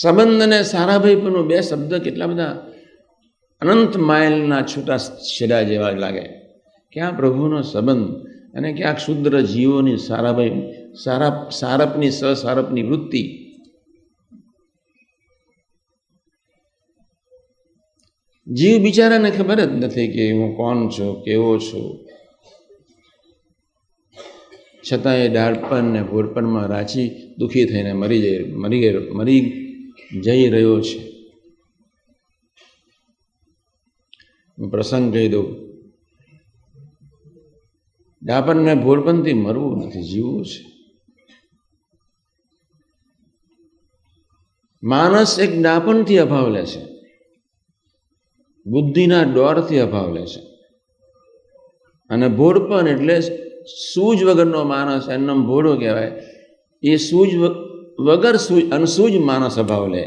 સંબંધ અને સારાભાઈ પણ બે શબ્દ કેટલા બધા અનંત માઇલના છૂટા છેડા જેવા લાગે. ક્યાં પ્રભુનો સંબંધ અને ક્યાંક શુદ્ર જીવોની સારાભાઈ સારા, સારપની સસારપની વૃત્તિ. જીવ બિચારાને ખબર જ નથી કે હું કોણ છું, કેવો છું. છતાં એ ડાળપણ ને ભોરપણમાં રાચી દુઃખી થઈને મરી જાય, મરી ગયો, મરી જઈ રહ્યો છે. પ્રસંગ કહી દઉં. ડાપણને ભોળપણથી મરવું નથી, જીવવું છે. માણસ એક ડાપણથી અભાવ લે છે. બુદ્ધિના ડોરથી અભાવ લે છે. અને ભોળપણ એટલે સૂજ વગરનો માણસ એમનો ભોળો કહેવાય. એ સૂજ વગર સૂજ અનસૂજ માણસ અભાવ લે.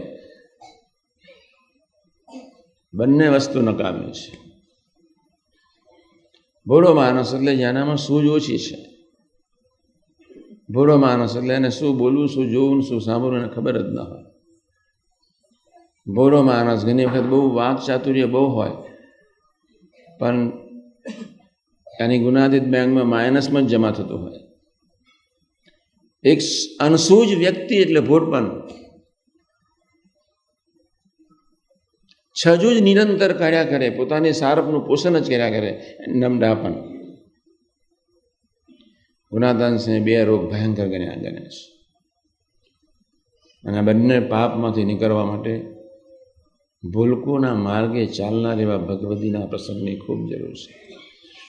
બંને વસ્તુ નકામી છે. ભોળો માણસ એટલે જેનામાં સૂજ ઓછી છે. ભોળો માણસ એટલે એને શું બોલવું, શું જોવું, શું સાંભળવું એને ખબર જ ન હોય. ભોળો માણસ ઘણી વખત બહુ વાક ચાતુર્ય બહુ હોય, પણ એની ગુનાધિત બેંકમાં માઇનસમાં જ જમા થતું હોય. એક અનસૂજ વ્યક્તિ એટલે ભોટપન છજુ જ નિરંતર કર્યા કરે, પોતાની સારપનું પોષણ જ કર્યા કરે, નમડાપણ. ગુનાદાંશને બે રોગ ભયંકર ગણ્યા ગણે છે. અને બંને પાપમાંથી નીકળવા માટે ભૂલકુના માર્ગે ચાલનાર એવા ભગવતીના પ્રસંગની ખૂબ જરૂર છે.